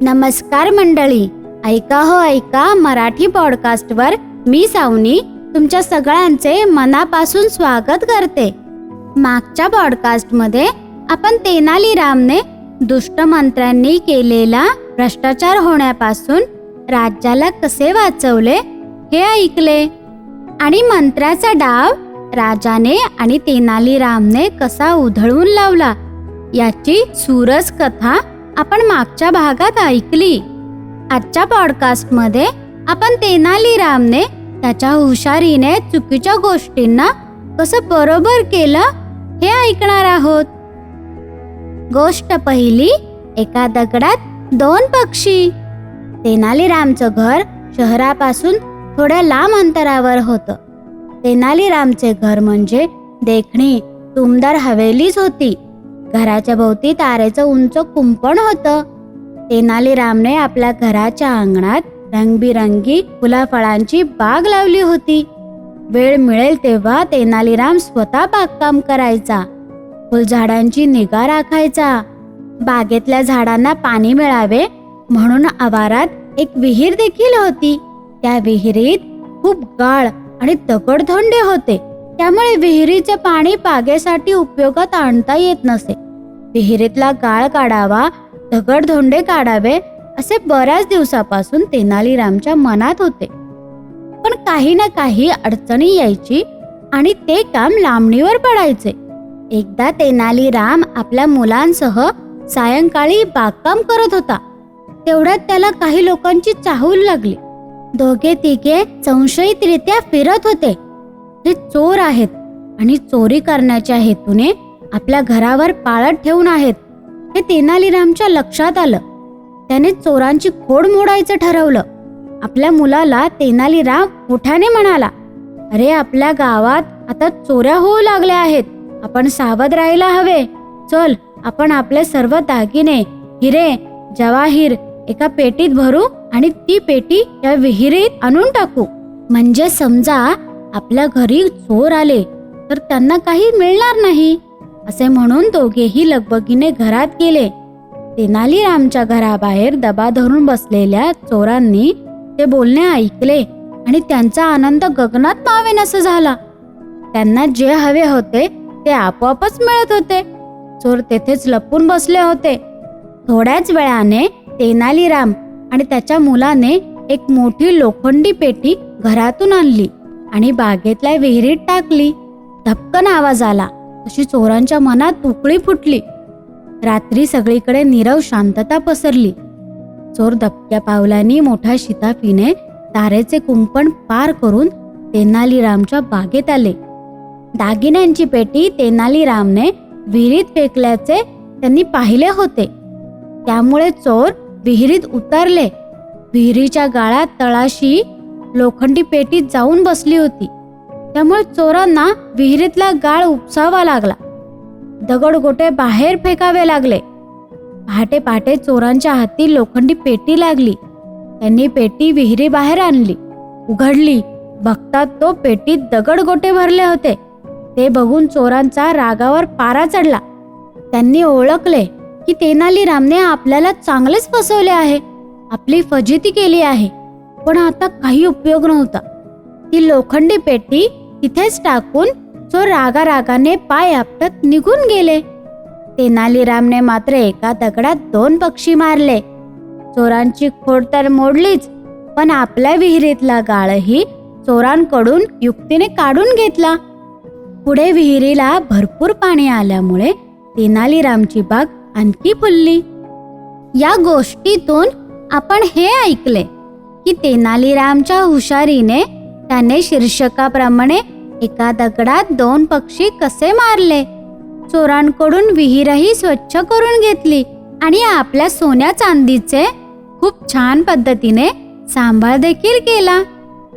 नमस्कार मंडळी. ऐका हो ऐका मराठी पॉडकास्टवर मी सावनी तुमच्या सगळ्यांचे मनापासून स्वागत करते. मागच्या पॉडकास्टमध्ये आपण तेनालीरामने दुष्ट मंत्र्यांनी केलेला भ्रष्टाचार होण्यापासून राज्याला कसे वाचवले हे ऐकले आणि मंत्र्याचा डाव राजाने आणि तेनालीरामने कसा उधळून लावला याची सुरस कथा आपण मागच्या भागात ऐकली. आजच्या पॉडकास्टमध्ये आपण तेनालीरामने त्याच्या हुशारीने चुकीच्या गोष्टींना कसं बरोबर केलं हे ऐकणार आहोत. गोष्ट पहिली एका दगडात दोन पक्षी. तेनालीरामचं घर शहरापासून थोड्या लांब अंतरावर होतं. तेनालीरामचे घर म्हणजे देखणी तुमदार हवेलीच होती. घराच्या भोवती तारेचं उंच कुंपण होतं. तेनालीरामने आपल्या घराच्या अंगणात रंगबिरंगी फुलाफळांची बाग लावली होती. वेळ मिळेल तेव्हा तेनालीराम स्वतः बागकाम करायचा. फुलझाडांची निगा राखायचा. बागेतल्या झाडांना पाणी मिळावे म्हणून आवारात एक विहीर देखील होती. त्या विहिरीत खूप गाळ आणि दगडधोंडे होते. त्यामुळे विहिरीचे पाणी बागेसाठी उपयोगात आणता येत नसे. विहिरीतला गाळ काढावा दगडधोंडे काढावे असे बऱ्याच दिवसापासून तेनालीरामच्या मनात होते. पण काही ना काही अडचणी यायची आणि ते काम लांबणीवर पडायचे. एकदा तेनालीराम आपल्या मुलांसह सायंकाळी बागकाम करत होता. तेवढ्यात त्याला काही लोकांची चाहूल लागली. दोघे तिघे संशयितरित्या फिरत होते. हे चोर आहेत आणि चोरी करण्याच्या हेतूने आपल्या घरावर पाळत ठेवून आहेत. हे तेनालीरामच्या लक्षात आलं. त्याने चोरांची खोड मोडायचं ठरवलं. आपल्या मुलाला तेनालीराम मोठ्याने म्हणाला अरे आपल्या गावात आता चोऱ्या होऊ लागल्या आहेत. आपण सावध राहायला हवे. चल आपण आपले सर्व दागिने हिरे जवाहीर एका पेटीत भरू आणि ती पेटी या विहिरीत आणून टाकू. म्हणजे समजा आपल्या घरी चोर आले तर त्यांना काही मिळणार नाही. असे म्हणून दोघेही लगबगीने घरात गेले. तेनालीरामच्या घराबाहेर दबा धरून बसलेल्या चोरांनी ते बोलणे ऐकले आणि त्यांचा आनंद गगनात मावेनासा झाला. त्यांना जे हवे होते ते आपोआपच मिळत होते. चोर तेथेच लपून बसले होते. थोड्याच वेळाने तेनालीराम आणि त्याच्या मुलाने एक मोठी लोखंडी पेटी घरातून आणली आणि बागेतल्या विहिरीत टाकली. धपकन आवाज आला. तशी चोरांच्या मनात उकळी फुटली. रात्री सगळीकडे नीरव शांतता पसरली. चोर दबक्या पावलांनी मोठ्या शिताफीने तारेचे कुंपण पार करून तेनालीरामच्या बागेत आले. दागिन्यांची पेटी तेनालीरामने विहिरीत फेकल्याचे त्यांनी पाहिले होते. त्यामुळे चोर विहिरीत उतरले. विहिरीच्या गाळात तळाशी लोखंडी पेटीत जाऊन बसली होती. त्यामुळे चोरांना विहिरीतला गाळ उपसावा लागला. दगडगोटे बाहेर फेकावे लागले. पहाटे पहाटे चोरांच्या हाती लोखंडी पेटी लागली. त्यांनी पेटी विहिरी बाहेर आणली. उघडली. बघतात तो पेटीत दगडगोटे भरले होते. ते बघून चोरांचा रागावर पारा चढला. त्यांनी ओळखले की तेनालीरामने आपल्याला चांगलेच फसवले आहे. आपली फजिती केली आहे. पण आता काही उपयोग नव्हता. ती लोखंडी पेटी तिथेच टाकून तो रागा रागाने पाय आपटत निघून गेले. तेनालीरामने मात्र एका दगडात दोन पक्षी मारले. चोरांची खोड तर मोडलीच पण आपल्या विहिरीतला गाळही चोरांकडून युक्तीने काढून घेतला. पुढे विहिरीला भरपूर पाणी आल्यामुळे तेनालीरामची बाग आणखी फुलली. या गोष्टीतून आपण हे ऐकले की तेनालीरामच्या हुशारीने त्याने शीर्षकाप्रमाणे एका दगडात दोन पक्षी कसे मारले? चोरांकडून विहीरही स्वच्छ करून घेतली आणि आपल्या सोन्या चांदीचे खूप छान पद्धतीने सांभाळ देखील केला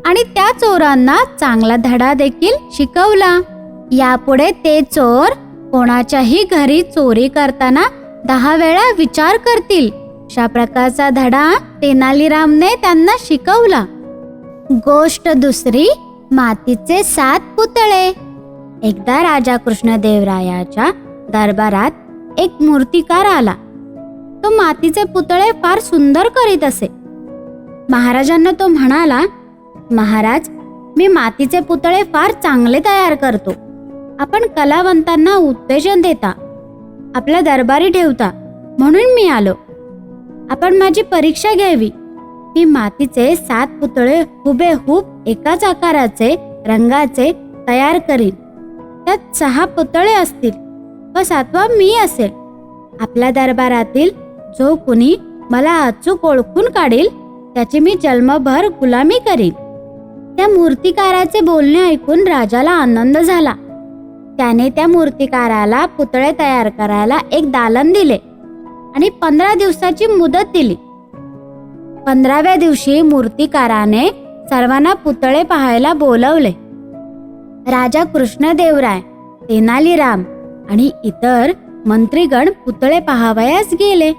आणि त्या चोरांना चांगला धडा देखील शिकवला. यापुढे ते चोर कोणाच्याही घरी चोरी करताना दहा वेळा विचार करतील. अशा प्रकारचा धडा तेनालीरामने त्यांना शिकवला. गोष्ट दुसरी मातीचे सात पुतळे. एकदा राजा कृष्णदेवरायाच्या दरबारात एक मूर्तिकार आला. तो मातीचे पुतळे फार सुंदर करीत असे. महाराजांना तो म्हणाला महाराज मी मातीचे पुतळे फार चांगले तयार करतो. आपण कलावंतांना उत्तेजन देता. आपल्या दरबारी ठेवता. म्हणून मी आलो. आपण माझी परीक्षा घ्यावी. मी मातीचे सात पुतळे हुबेहूब एकाच आकाराचे रंगाचे तयार करीन. त्यात सहा पुतळे असतील व सातवा मी असेल. आपल्या दरबारातील जो कुणी मला अचूक ओळखून काढील त्याची मी जन्मभर गुलामी करीन. त्या मूर्तिकाराचे बोलणे ऐकून राजाला आनंद झाला. त्याने त्या मूर्तिकाराला पुतळे तयार करायला एक दालन दिले आणि पंधरा दिवसाची मुदत दिली. पंधराव्या दिवशी मूर्तिकाराने सर्वांना पुतळे पाहायला बोलवले. राजा कृष्णदेवराय तेनालीराम आणि इतर मंत्रीगण पुतळे पाहावयास गेले.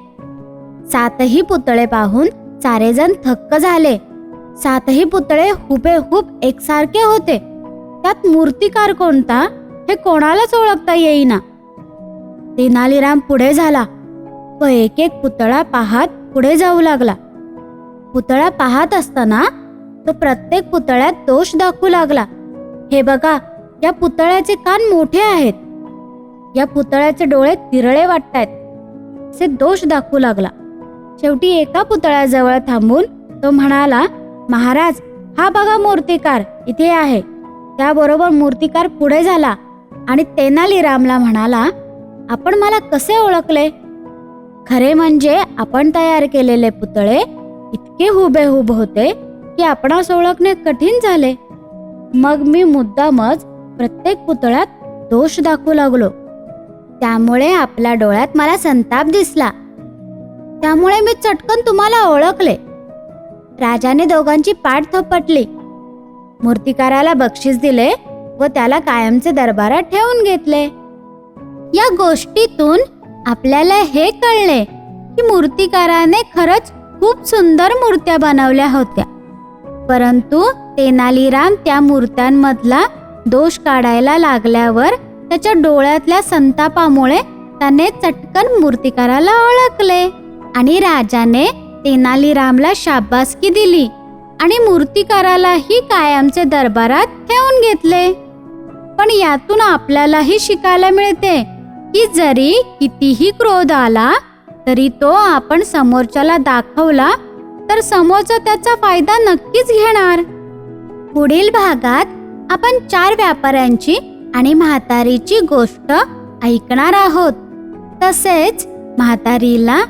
सातही पुतळे पाहून सारेजण थक्क झाले. सातही पुतळे हुबेहूब एकसारखे होते. त्यात मूर्तिकार कोणता हे कोणालाच ओळखता येईना. तेनालीराम पुढे झाला. व एक एक पुतळा पाहत पुढे जाऊ लागला. पुतळा पाहत असताना तो प्रत्येक पुतळ्यात दोष दाखवू लागला. हे बघा या पुतळ्याचे कान मोठे आहेत. या पुतळ्याचे डोळे तिरळे वाटतायत. असे दोष दाखवू लागला. शेवटी एका पुतळ्याजवळ थांबून तो म्हणाला महाराज हा बघा मूर्तिकार इथे आहे. त्याबरोबर मूर्तिकार पुढे झाला आणि तेनालीरामला म्हणाला आपण मला कसे ओळखले? खरे म्हणजे आपण तयार केलेले पुतळे इतके हुबेहूब होते की आपणास ओळखणे कठीण झाले. मग मी मुद्दामच प्रत्येक पुतळ्यात दोष दाखवू लागलो. त्यामुळे आपल्या डोळ्यात मला संताप दिसला. त्यामुळे मी चटकन तुम्हाला ओळखले. राजाने दोघांची पाठ थपटली. मूर्तिकाराला बक्षीस दिले व त्याला कायमचे दरबारात ठेवून घेतले. या गोष्टीतून आपल्याला हे कळले की मूर्तिकाराने खरंच खूप सुंदर मूर्त्या बनवल्या होत्या. परंतु तेनालीराम त्या मूर्त्यांमधला दोष काढायला लागल्यावर त्याच्या डोळ्यातल्या संतापामुळे त्याने चटकन मूर्तिकाराला ओळखले आणि राजाने तेनालीरामला शाबासकी दिली आणि मूर्तिकारालाही कायमचे दरबारात ठेवून घेतले. पण यातून आपल्यालाही शिकायला मिळते की जरी कितीही क्रोध आला तरी तो आपण समोरच्याला दाखवला तर समोरचा त्याचा फायदा नक्कीच घेणार. पुढील भागात आपण चार व्यापाऱ्यांची आणि म्हातारीची गोष्ट ऐकणार आहोत. तसेच म्हातारीला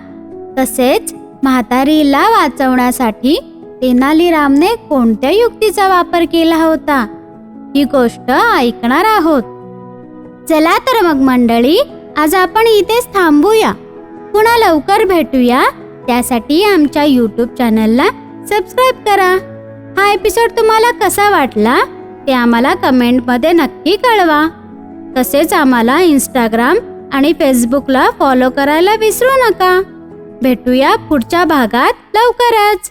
तसेच म्हातारीला वाचवण्यासाठी तेनालीरामने कोणत्या युक्तीचा वापर केला होता? ही गोष्ट ऐकणार आहोत. चला तर मग मंडळी आज आपण इथेच थांबूया. पुन्हा लवकर भेटूया. त्यासाठी आमच्या यूट्यूब चॅनलला सबस्क्राईब करा. हा एपिसोड तुम्हाला कसा वाटला ते आम्हाला कमेंटमध्ये नक्की कळवा. तसेच आम्हाला इंस्टाग्राम आणि फेसबुकला फॉलो करायला विसरू नका. भेटूया पुढच्या भागात लवकरच.